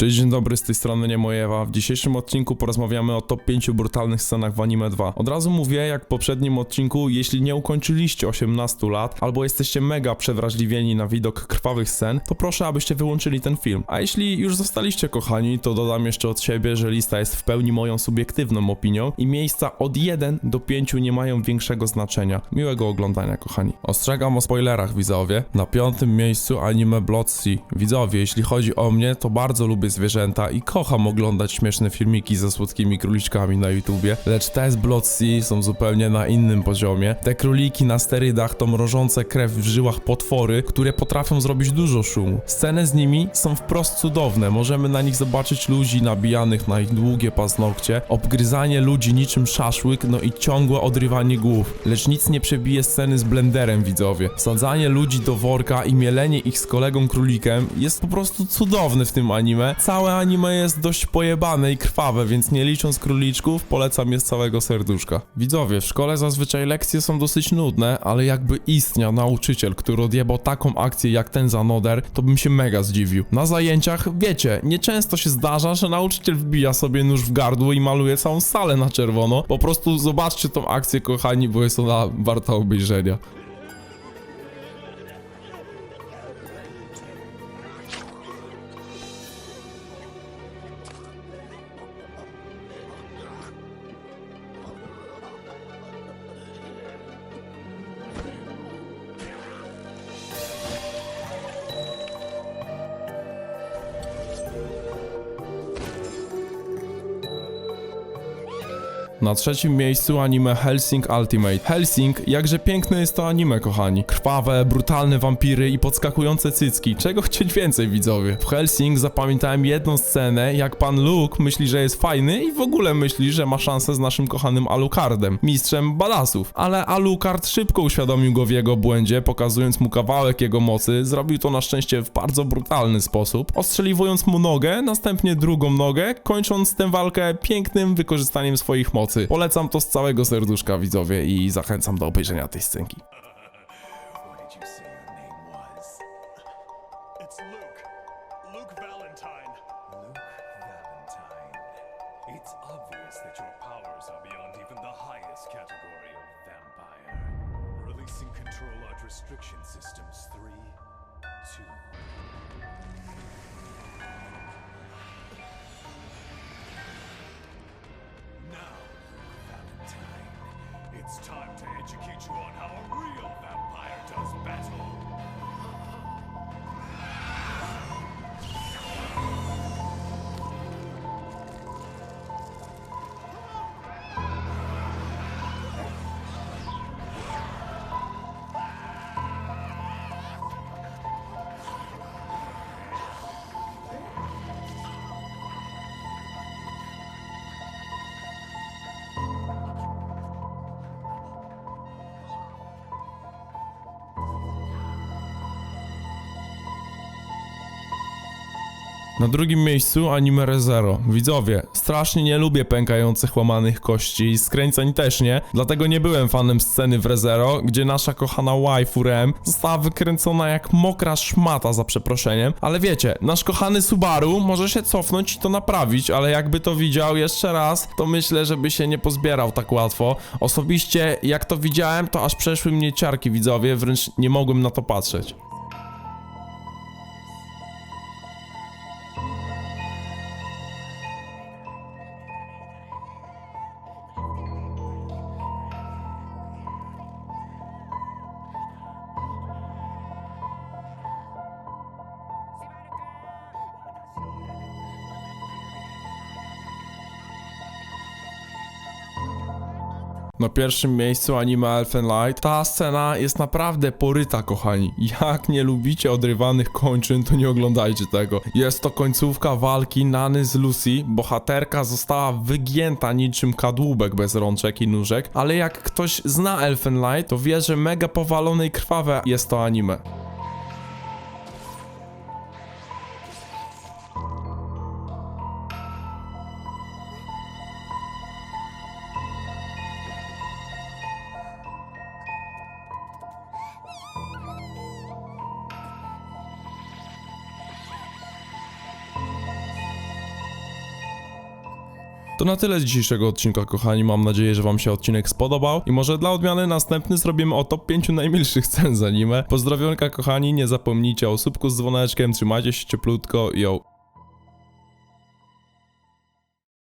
Cześć, dzień dobry, z tej strony Niemojewa. W dzisiejszym odcinku porozmawiamy o top 5 brutalnych scenach w anime 2. Od razu mówię, jak w poprzednim odcinku, jeśli nie ukończyliście 18 lat, albo jesteście mega przewrażliwieni na widok krwawych scen, to proszę, abyście wyłączyli ten film. A jeśli już zostaliście kochani, to dodam jeszcze od siebie, że lista jest w pełni moją subiektywną opinią i miejsca od 1 do 5 nie mają większego znaczenia. Miłego oglądania, kochani. Ostrzegam o spoilerach, widzowie. Na piątym miejscu anime Blood Sea. Widzowie, jeśli chodzi o mnie, to bardzo lubię zwierzęta i kocham oglądać śmieszne filmiki ze słodkimi króliczkami na YouTubie, lecz te z Blood Sea są zupełnie na innym poziomie. Te króliki na sterydach to mrożące krew w żyłach potwory, które potrafią zrobić dużo szumu. Sceny z nimi są wprost cudowne, możemy na nich zobaczyć ludzi nabijanych na ich długie paznokcie, obgryzanie ludzi niczym szaszłyk, no i ciągłe odrywanie głów. Lecz nic nie przebije sceny z blenderem, widzowie. Wsadzanie ludzi do worka i mielenie ich z kolegą królikiem jest po prostu cudowne w tym anime. Całe anime jest dość pojebane i krwawe, więc nie licząc króliczków, polecam je z całego serduszka. Widzowie, w szkole zazwyczaj lekcje są dosyć nudne, ale jakby istniał nauczyciel, który odjebał taką akcję jak ten za Noder, to bym się mega zdziwił. Na zajęciach, wiecie, nieczęsto się zdarza, że nauczyciel wbija sobie nóż w gardło i maluje całą salę na czerwono. Po prostu zobaczcie tą akcję, kochani, bo jest ona warta obejrzenia. Na trzecim miejscu anime Helsing Ultimate. Helsing, jakże piękne jest to anime, kochani. Krwawe, brutalne wampiry i podskakujące cycki. Czego chcieć więcej, widzowie? W Helsing zapamiętałem jedną scenę, jak pan Luke myśli, że jest fajny i w ogóle myśli, że ma szansę z naszym kochanym Alucardem, mistrzem balasów. Ale Alucard szybko uświadomił go w jego błędzie, pokazując mu kawałek jego mocy. Zrobił to na szczęście w bardzo brutalny sposób, ostrzeliwując mu nogę, następnie drugą nogę, kończąc tę walkę pięknym wykorzystaniem swoich mocy. Polecam to z całego serduszka, widzowie, i zachęcam do obejrzenia tej scenki. What did you say Na drugim miejscu anime ReZero. Widzowie, strasznie nie lubię pękających łamanych kości i skręcań też nie, dlatego nie byłem fanem sceny w ReZero, gdzie nasza kochana waifu Rem została wykręcona jak mokra szmata za przeproszeniem, ale wiecie, nasz kochany Subaru może się cofnąć i to naprawić, ale jakby to widział jeszcze raz, to myślę, żeby się nie pozbierał tak łatwo. Osobiście, jak to widziałem, to aż przeszły mnie ciarki widzowie, wręcz nie mogłem na to patrzeć. Na pierwszym miejscu anime Elfen Light. Ta scena jest naprawdę poryta, kochani. Jak nie lubicie odrywanych kończyn, to nie oglądajcie tego. Jest to końcówka walki Nany z Lucy. Bohaterka została wygięta niczym kadłubek bez rączek i nóżek, ale jak ktoś zna Elfen Light, to wie, że mega powalone i krwawe jest to anime. To na tyle z dzisiejszego odcinka, kochani. Mam nadzieję, że wam się odcinek spodobał i może dla odmiany następny zrobimy o top 5 najmilszych scen z anime. Pozdrowionka, kochani, nie zapomnijcie o słupku z dzwoneczkiem, trzymajcie się cieplutko, yo.